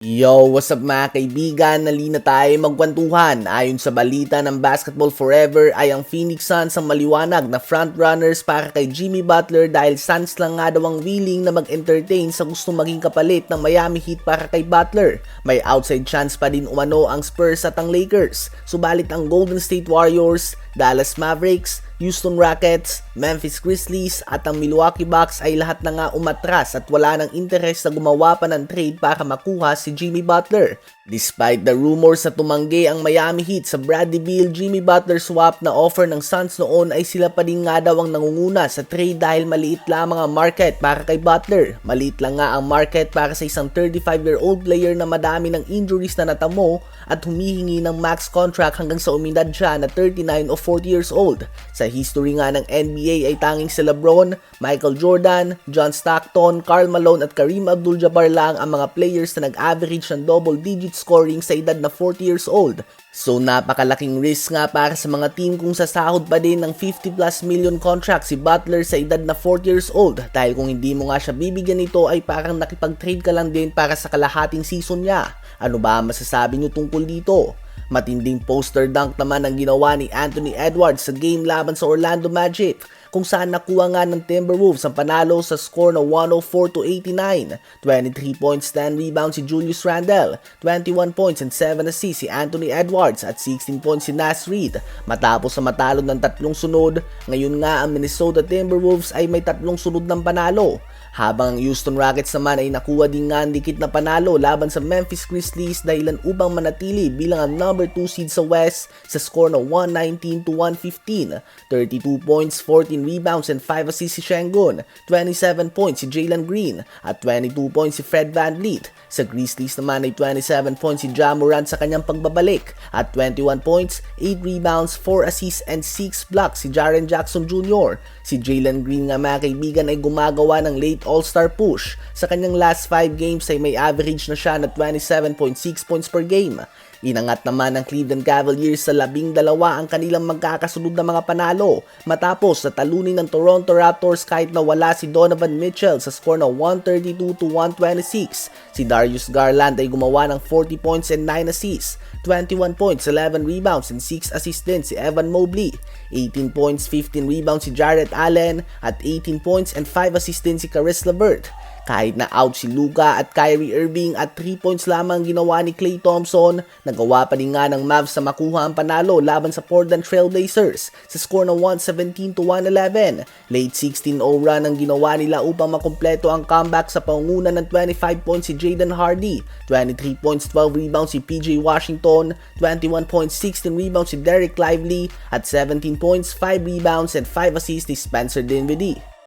Yo, what's up mga kaibigan? Nalina tayo magkwentuhan. Ayon sa balita ng Basketball Forever ay ang Phoenix Suns ang maliwanag na frontrunners para kay Jimmy Butler dahil Suns lang nga daw ang willing na mag-entertain sa gustong maging kapalit ng Miami Heat para kay Butler. May outside chance pa din umano ang Spurs at ang Lakers. Subalit ang Golden State Warriors, Dallas Mavericks, Houston Rockets, Memphis Grizzlies at ang Milwaukee Bucks ay lahat na nga umatras at wala ng interes na gumawa pa ng trade para makuha si Jimmy Butler. Despite the rumors na tumanggi ang Miami Heat sa Bradley Beal Jimmy Butler swap na offer ng Suns noon ay sila pa din nga daw ang nangunguna sa trade dahil maliit lamang ang market para kay Butler. Maliit lang nga ang market para sa isang 35-year-old player na madami ng injuries na natamo at humihingi ng max contract hanggang sa umidad siya na 39 o 40 years old. Sa history nga ng NBA ay tanging si LeBron, Michael Jordan, John Stockton, Karl Malone at Kareem Abdul-Jabbar lang ang mga players na nag-average ng double-digit scoring sa edad na 40 years old. So napakalaking risk nga para sa mga team kung sasahod pa din ng 50 plus million contract si Butler sa edad na 40 years old dahil kung hindi mo nga siya bibigyan nito ay parang nakipag-trade ka lang din para sa kalahating season niya. Ano ba masasabi niyo tungkol dito? Matinding poster dunk naman ang ginawa ni Anthony Edwards sa game laban sa Orlando Magic kung saan nakuha nga ng Timberwolves ang panalo sa score na 104 to 89. 23 points, 10 rebounds si Julius Randle, 21 points and 7 assists si Anthony Edwards at 16 points si Nas Reed. Matapos sa matalo ng tatlong sunod, ngayon nga ang Minnesota Timberwolves ay may tatlong sunod ng panalo. Habang ang Houston Rockets naman ay nakuha din nga ang dikit na panalo laban sa Memphis Grizzlies dahilan upang manatili bilang ang number 2 seed sa West sa score na 119 to 115. 32 points, 14 rebounds and 5 assists si Shengun, 27 points si Jalen Green at 22 points si Fred VanVleet. Sa Grizzlies naman ay 27 points si Ja Morant sa kanyang pagbabalik at 21 points, 8 rebounds, 4 assists and 6 blocks si Jaren Jackson Jr. Si Jalen Green nga mga kaibigan ay gumagawa ng late All-Star push. Sa kanyang last 5 games ay may average na siya na 27.6 points per game. Inangat naman ng Cleveland Cavaliers sa labing dalawa ang kanilang magkakasunod na mga panalo matapos sa talunin ng Toronto Raptors kahit na wala si Donovan Mitchell sa score na 132 to 126. Si Darius Garland ay gumawa ng 40 points and 9 assists, 21 points, 11 rebounds and 6 assists din si Evan Mobley. 18 points, 15 rebounds si Jarrett Allen at 18 points and 5 assists din si Caris LeVert. Kahit na out si Luka at Kyrie Irving at 3 points lamang ginawa ni Klay Thompson, nagawa pa din nga ng Mavs sa makuha ang panalo laban sa Portland Trailblazers sa score na 117 to 111. Late 16-0 run ang ginawa nila upang makumpleto ang comeback sa panguna ng 25 points si Jaden Hardy, 23 points, 12 rebounds si PJ Washington, 21 points, 16 rebounds si Derek Lively at 17 points, 5 rebounds and 5 assists ni Spencer Dinwiddie.